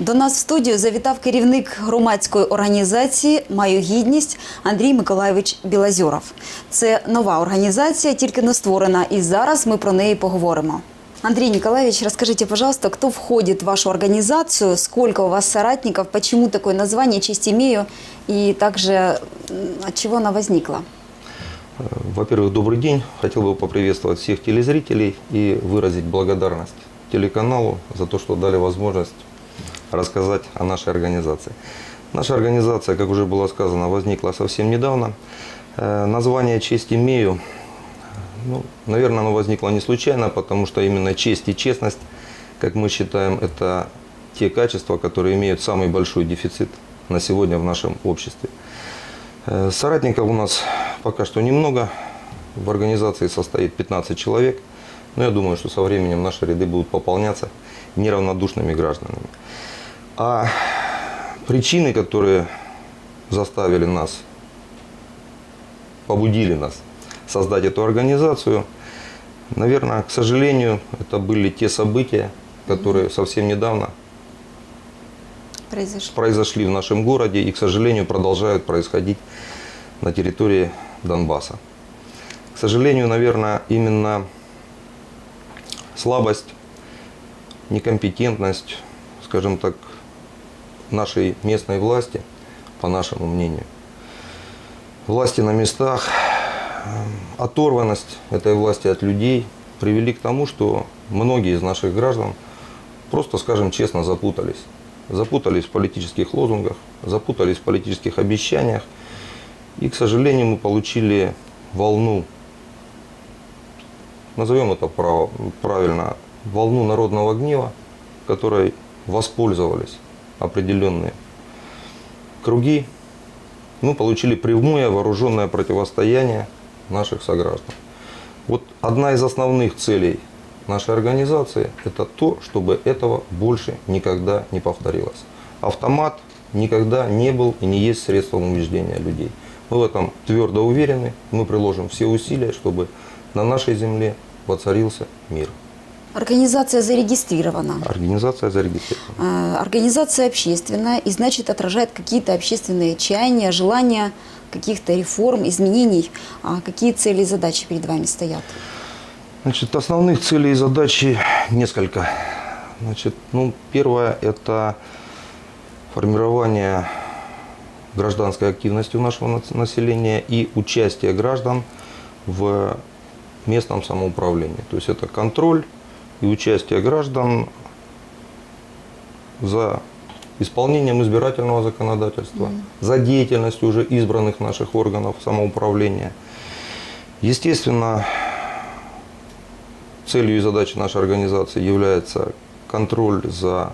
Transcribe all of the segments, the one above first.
До нас в студію завітав керівник громадської організації Маю гідність Андрій Миколайович Білазьоров. Це нова організація, тільки не створена, і зараз ми про неї поговоримо. Андрей Николаевич, расскажите, пожалуйста, кто входит в вашу организацию, сколько у вас соратников, почему такое название «Честь имею» и также м, от чего она возникла? Во-первых, добрый день. Хотел бы поприветствовать всех телезрителей и выразить благодарность телеканалу за то, что дали возможность рассказать о нашей организации. Наша организация, как уже было сказано, возникла совсем недавно. Э, Название «Честь имею», ну, наверное, оно возникло не случайно, потому что именно честь и честность, как мы считаем, это те качества, которые имеют самый большой дефицит на сегодня в нашем обществе. Э, Соратников у нас пока что немного. В организации состоит 15 человек. Но я думаю, что со временем наши ряды будут пополняться неравнодушными гражданами. А причины, которые заставили нас, побудили нас создать эту организацию, наверное, к сожалению, это были те события, которые совсем недавно Произошло. произошли в нашем городе и, к сожалению, продолжают происходить на территории Донбасса. К сожалению, наверное, именно слабость, некомпетентность, скажем так, нашей местной власти, по нашему мнению, власти на местах, э, оторванность этой власти от людей привели к тому, что многие из наших граждан просто, скажем честно, запутались. Запутались в политических лозунгах, запутались в политических обещаниях. И, к сожалению, мы получили волну, назовем это право- правильно, волну народного гнева, которой воспользовались определенные круги. Мы получили прямое вооруженное противостояние наших сограждан. Вот одна из основных целей нашей организации – это то, чтобы этого больше никогда не повторилось. Автомат никогда не был и не есть средством убеждения людей. Мы в этом твердо уверены, мы приложим все усилия, чтобы на нашей земле воцарился мир. Организация зарегистрирована. Организация зарегистрирована. Э, Организация общественная и, значит, отражает какие-то общественные чаяния, желания каких-то реформ, изменений. А какие цели и задачи перед вами стоят? Значит, основных целей и задачи несколько. Значит, ну, первое – это формирование гражданской активности у нашего населения и участие граждан в местном самоуправлении. То есть это контроль и участие граждан за исполнением избирательного законодательства, за деятельностью уже избранных наших органов самоуправления. Естественно, Целью и задачей нашей организации является контроль за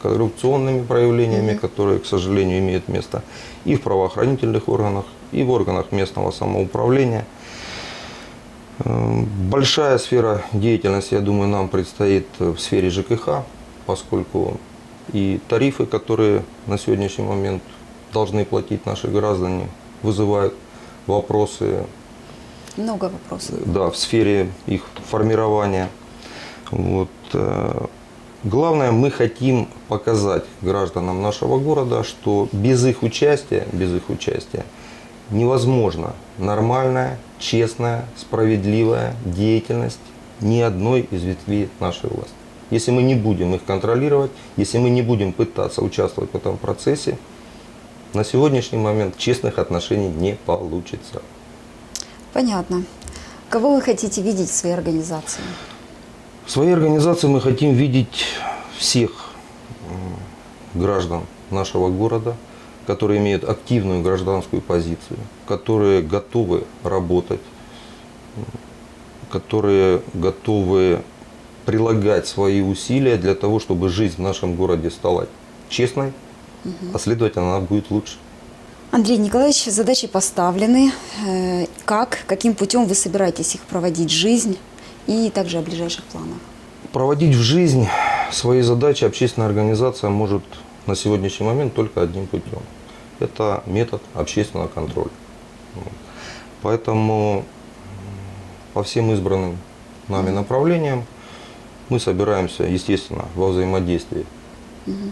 коррупционными проявлениями, которые, к сожалению, имеют место и в правоохранительных органах, и в органах местного самоуправления. Эм, Большая сфера деятельности, я думаю, нам предстоит в сфере ЖКХ, поскольку и тарифы, которые на сегодняшний момент должны платить наши граждане, вызывают вопросы Много вопросов. да, в сфере их формирования. Вот. э, Главное, мы хотим показать гражданам нашего города, что без их участия, без их участия невозможно нормальная, честная, справедливая деятельность ни одной из ветвей нашей власти. Если мы не будем их контролировать, если мы не будем пытаться участвовать в этом процессе, на сегодняшний момент честных отношений не получится. Понятно. Кого вы хотите видеть в своей организации? В своей организации мы хотим видеть всех граждан нашего города, которые имеют активную гражданскую позицию, которые готовы работать, которые готовы прилагать свои усилия для того, чтобы жизнь в нашем городе стала честной, а следовательно, она будет лучше. Андрей Николаевич, задачи поставлены. Э, Как, каким путем вы собираетесь их проводить в жизнь и также о ближайших планах? Проводить в жизнь свои задачи общественная организация может на сегодняшний момент только одним путем. Это метод общественного контроля. Поэтому по всем избранным нами направлениям мы собираемся, естественно, во взаимодействии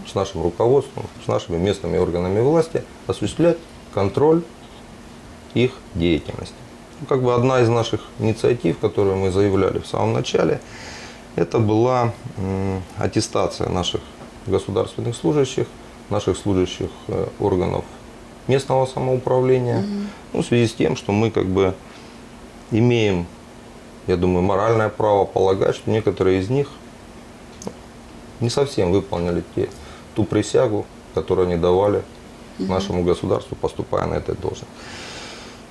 с нашим руководством, с нашими местными органами власти осуществлять контроль их деятельности. Ну, Как бы одна из наших инициатив, которую мы заявляли в самом начале, это была аттестация наших государственных служащих, наших служащих э, органов местного самоуправления, ну, в связи с тем, что мы как бы имеем, я думаю, моральное право полагать, что некоторые из них ну, не совсем выполнили те, ту присягу, которую они давали нашему государству, поступая на этой должность.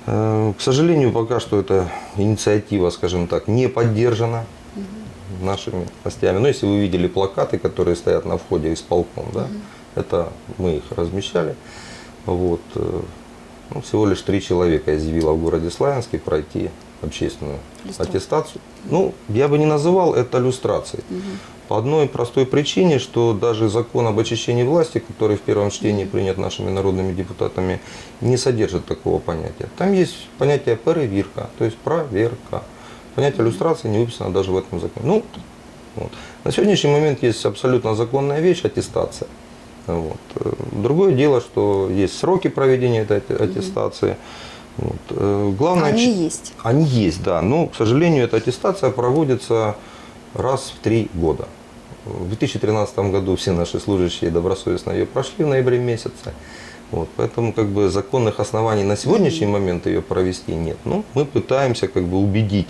Э, К сожалению, пока что эта инициатива, скажем так, не поддержана нашими властями. Но если вы видели плакаты, которые стоят на входе исполком, да, это мы их размещали. Вот. э, ну, всего лишь три человека изъявило в городе Славянске пройти общественную Люстрацию. аттестацию. Ну, я бы не называл это люстрацией. По одной простой причине, что даже закон об очищении власти, который в первом чтении принят нашими народными депутатами, не содержит такого понятия. Там есть понятие перевирка, то есть проверка. Понятие люстрации не выписано даже в этом законе. Ну, вот. На сегодняшний момент есть абсолютно законная вещь аттестация. Вот. Другое дело, что есть сроки проведения этой атте- аттестации. Вот. Главное, Они есть. они есть, да. Но, к сожалению, эта аттестация проводится раз в три года. В 2013 году все наши служащие добросовестно ее прошли в ноябре месяце. Вот, поэтому как бы законных оснований на сегодняшний момент ее провести нет. Ну, мы пытаемся как бы убедить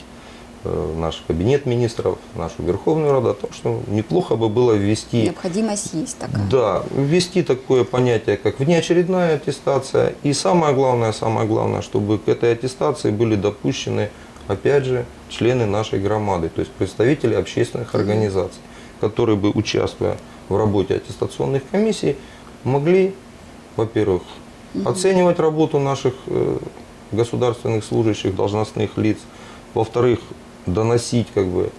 наш кабинет министров, нашу Верховную Раду о том, что неплохо бы было ввести Необходимость есть такая. да, ввести такое понятие, как внеочередная аттестация. И самое главное, самое главное, чтобы к этой аттестации были допущены, опять же, члены нашей громады, то есть представители общественных организаций, которые бы, участвуя в работе аттестационных комиссий, могли, во-первых, оценивать работу наших э, государственных служащих, должностных лиц, во-вторых, доносить как бы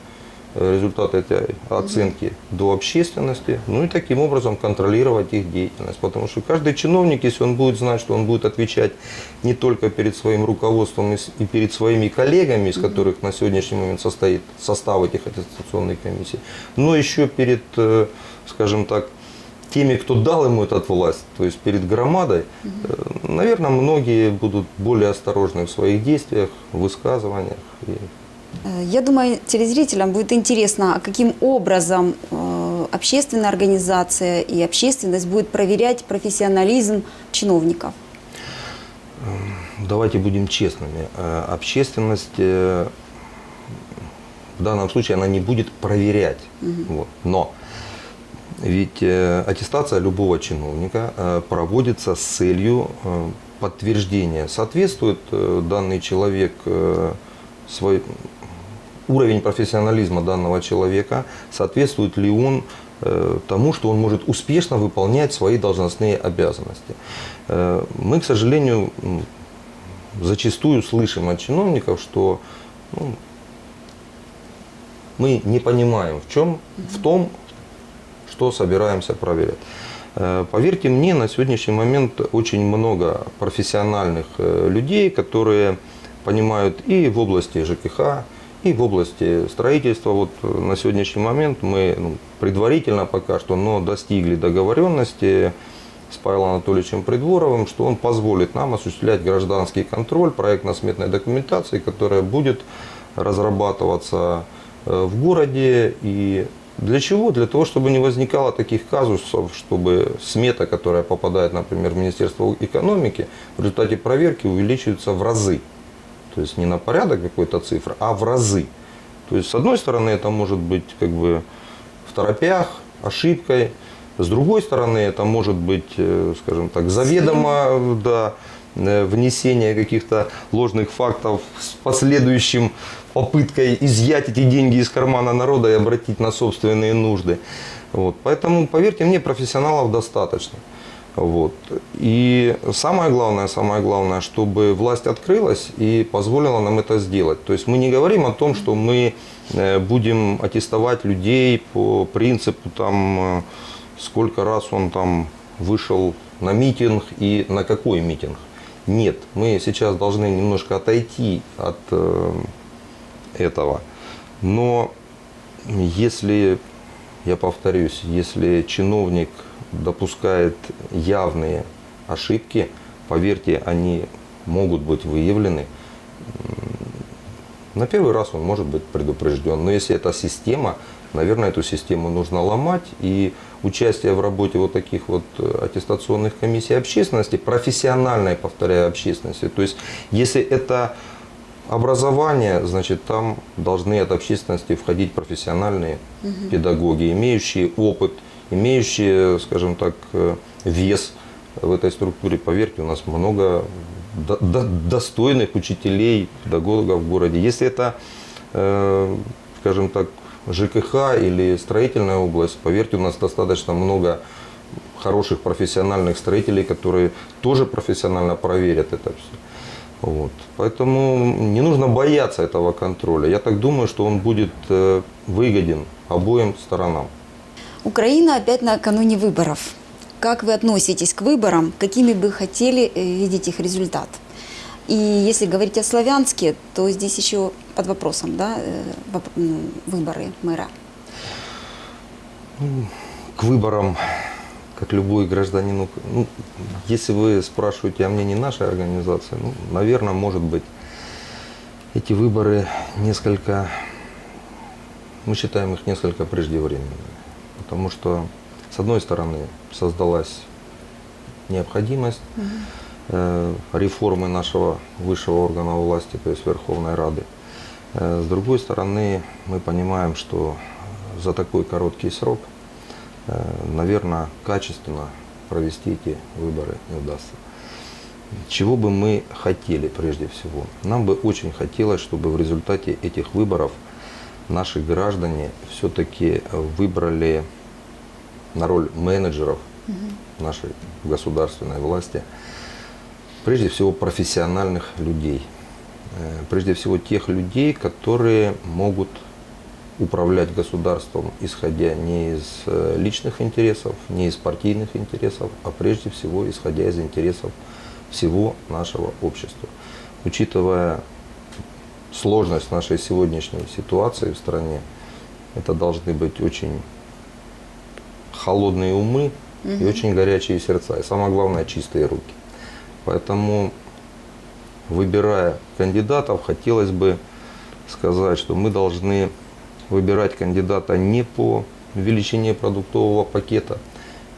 результаты этой оценки до общественности, ну и таким образом контролировать их деятельность. Потому что каждый чиновник, если он будет знать, что он будет отвечать не только перед своим руководством и перед своими коллегами, из которых на сегодняшний момент состоит состав этих аттестационных комиссий, но еще перед, э, скажем так, теми, кто дал ему эту власть, то есть перед громадой, э, наверное, многие будут более осторожны в своих действиях, высказываниях. И Я думаю, телезрителям будет интересно, а каким образом э, общественная организация и общественность будет проверять профессионализм чиновников. Давайте будем честными. Э, Общественность э, в данном случае она не будет проверять. Вот. Но ведь э, аттестация любого чиновника э, проводится с целью э, подтверждения, соответствует э, данный человек э, свой уровень профессионализма данного человека, соответствует ли он э, тому, что он может успешно выполнять свои должностные обязанности. Э, Мы, к сожалению, зачастую слышим от чиновников, что ну, мы не понимаем в чем, в том, что собираемся проверять. Э, Поверьте мне, на сегодняшний момент очень много профессиональных людей, которые понимают и в области ЖКХ, и в области строительства. Вот э, на сегодняшний момент мы ну, предварительно пока что, но достигли договоренности с Павлом Анатольевичем Придворовым, что он позволит нам осуществлять гражданский контроль проектно-сметной документации, которая будет разрабатываться э, в городе. И для чего? Для того, чтобы не возникало таких казусов, чтобы смета, которая попадает, например, в Министерство экономики, в результате проверки увеличивается в разы. То есть не на порядок какой-то цифры, а в разы. То есть, с одной стороны, это может быть как бы в торопях, ошибкой. С другой стороны, это может быть, э, скажем так, заведомо да, э, внесение каких-то ложных фактов с последующим попыткой изъять эти деньги из кармана народа и обратить на собственные нужды. Вот. Поэтому, поверьте мне, профессионалов достаточно. Вот. И самое главное, самое главное, чтобы власть открылась и позволила нам это сделать. То есть мы не говорим о том, что мы э, будем аттестовать людей по принципу там, э, сколько раз он там вышел на митинг и на какой митинг. Нет, мы сейчас должны немножко отойти от э, этого. Но если, я повторюсь, если чиновник допускает явные ошибки, поверьте, они могут быть выявлены. На первый раз он может быть предупрежден. Но если это система, наверное, эту систему нужно ломать. И участие в работе вот таких вот э, аттестационных комиссий общественности, профессиональной, повторяю, общественности. То есть, если это образование, значит, там должны от общественности входить профессиональные педагоги, имеющие опыт, имеющие, скажем так, э, вес в этой структуре. Поверьте, у нас много до- до- достойных учителей, педагогов в городе. Если это, э, скажем так, ЖКХ или строительная область, поверьте, у нас достаточно много хороших профессиональных строителей, которые тоже профессионально проверят это все. Вот. Поэтому не нужно бояться этого контроля. Я так думаю, что он будет э, выгоден обоим сторонам. Украина опять накануне выборов. Как вы относитесь к выборам? Какими бы хотели э, видеть их результат? И если говорить о Славянске, то здесь еще под вопросом да, э, ну, выборы мэра. К выборам, как любой гражданин, ну, если вы спрашиваете о мнении нашей организации, ну, наверное, может быть, эти выборы несколько, мы считаем их несколько преждевременными. Потому что, с одной стороны, создалась необходимость э, реформы нашего высшего органа власти, то есть Верховной Рады. Э, С другой стороны, мы понимаем, что за такой короткий срок, наверное, качественно провести эти выборы не удастся. Чего бы мы хотели прежде всего? Нам бы очень хотелось, чтобы в результате этих выборов наши граждане все-таки выбрали на роль менеджеров нашей государственной власти, прежде всего профессиональных людей. Э, Прежде всего тех людей, которые могут управлять государством, исходя не из э, личных интересов, не из партийных интересов, а прежде всего исходя из интересов всего нашего общества. Учитывая сложность нашей сегодняшней ситуации в стране, это должны быть очень холодные умы и очень горячие сердца. И самое главное, чистые руки. Поэтому, выбирая кандидатов, хотелось бы сказать, что мы должны выбирать кандидата не по величине продуктового пакета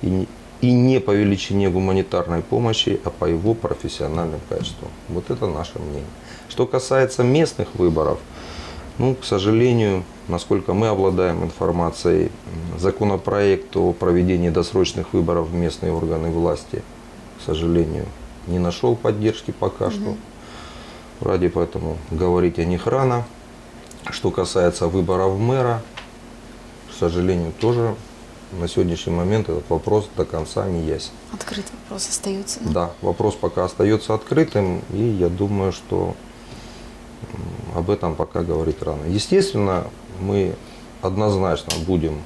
и не, и не по величине гуманитарной помощи, а по его профессиональным качествам. Вот это наше мнение. Что касается местных выборов, ну, к сожалению, насколько мы обладаем информацией, законопроект о проведении досрочных выборов в местные органы власти, к сожалению, не нашел поддержки пока что. Ради поэтому говорить о них рано. Что касается выборов мэра, к сожалению, тоже на сегодняшний момент этот вопрос до конца не ясен. Открыт вопрос остается. Да, вопрос пока остается открытым, и я думаю, что об этом пока говорить рано. Естественно, мы однозначно будем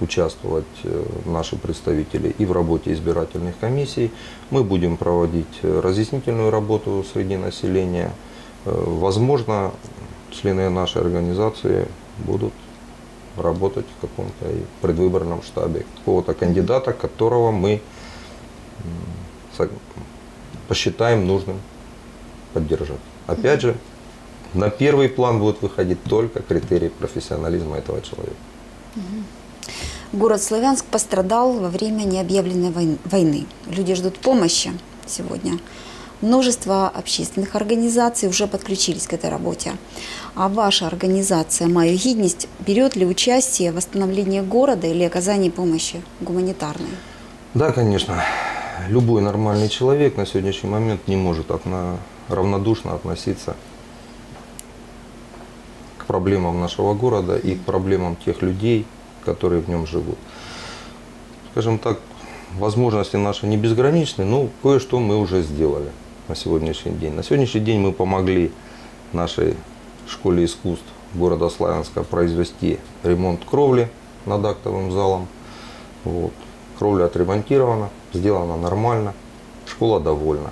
участвовать, э, наши представители, и в работе избирательных комиссий. Мы будем проводить э, разъяснительную работу среди населения. Э, Возможно, члены нашей организации будут работать в каком-то предвыборном штабе какого-то кандидата, которого мы посчитаем нужным поддержать. Опять же, на первый план будет выходить только критерий профессионализма этого человека. Город Славянск пострадал во время необъявленной войн- войны. Люди ждут помощи сегодня. Множество общественных организаций уже подключились к этой работе. А ваша организация «Мою гидность» берет ли участие в восстановлении города или оказании помощи гуманитарной? Да, конечно, любой нормальный человек на сегодняшний момент не может равнодушно относиться к проблемам нашего города и к проблемам тех людей, которые в нем живут. Скажем так, возможности наши не безграничны, но кое-что мы уже сделали на сегодняшний день. На сегодняшний день мы помогли нашей школе искусств города Славянска произвести ремонт кровли над актовым залом. Вот. Кровля отремонтирована, сделана нормально, школа довольна.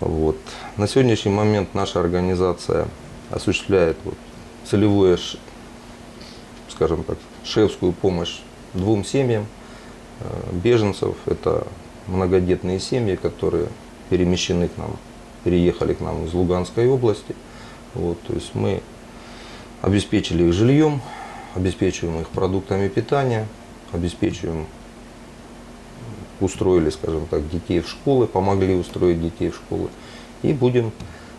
Вот. На сегодняшний момент наша организация осуществляет вот целевую, ш- скажем так, шефскую помощь двум семьям. беженцев, это многодетные семьи, которые перемещены к нам, переехали к нам из Луганской области. Вот, то есть мы обеспечили их жильем, обеспечиваем их продуктами питания, обеспечиваем, устроили, скажем так, детей в школы, помогли устроить детей в школы и будем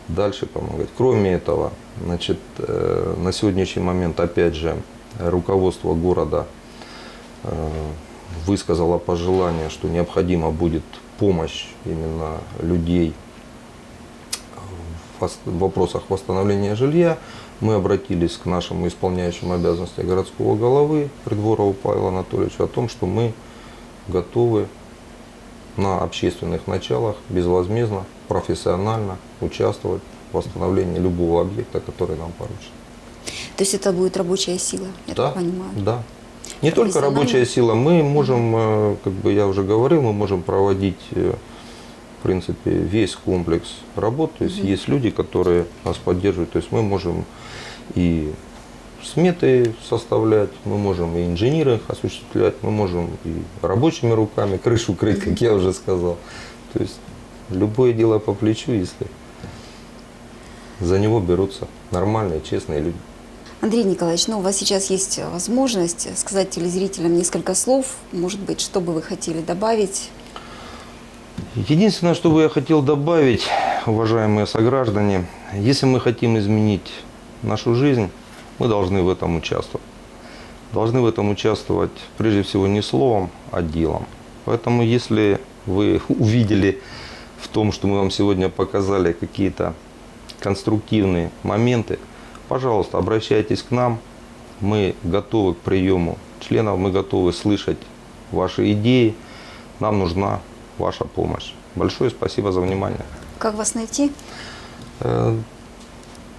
дальше помогать. Кроме этого, значит, э, на сегодняшний момент, опять же, руководство города э, высказало пожелание, что необходима будет помощь именно людей в вопросах восстановления жилья. Мы обратились к нашему исполняющему обязанности городского головы Придворову Павлу Анатольевичу о том, что мы готовы на общественных началах безвозмездно, профессионально участвовать в восстановлении любого объекта, который нам поручен. То есть это будет рабочая сила, я да, так понимаю. да. Не только рабочая сила, мы можем, э, как бы я уже говорил, мы можем проводить, э, в принципе, весь комплекс работ. То есть есть люди, которые нас поддерживают. То есть мы можем и сметы составлять, мы можем и инженеринг осуществлять, мы можем и рабочими руками крышу крыть, как я уже сказал. То есть любое дело по плечу, если за него берутся нормальные, честные люди. Андрей Николаевич, ну у вас сейчас есть возможность сказать телезрителям несколько слов, может быть, что бы вы хотели добавить. Единственное, что бы я хотел добавить, уважаемые сограждане, если мы хотим изменить нашу жизнь, мы должны в этом участвовать. Должны в этом участвовать прежде всего не словом, а делом. Поэтому если вы увидели в том, что мы вам сегодня показали какие-то конструктивные моменты, пожалуйста, обращайтесь к нам. Мы готовы к приему членов, мы готовы слышать ваши идеи. Нам нужна ваша помощь. Большое спасибо за внимание. Как вас найти?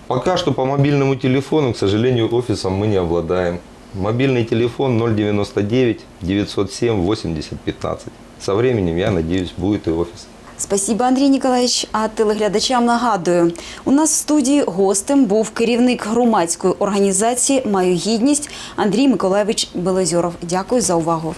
Э, Пока что по мобильному телефону, к сожалению, офисом мы не обладаем. Мобильный телефон 099 907 80 15. Со временем, я надеюсь, будет и офис. Спасибо, Андрій Ніколаївич. А телеглядачам нагадую, у нас в студії гостем був керівник громадської організації Маю гідність Андрій Миколаєвич Белозьоров. Дякую за увагу.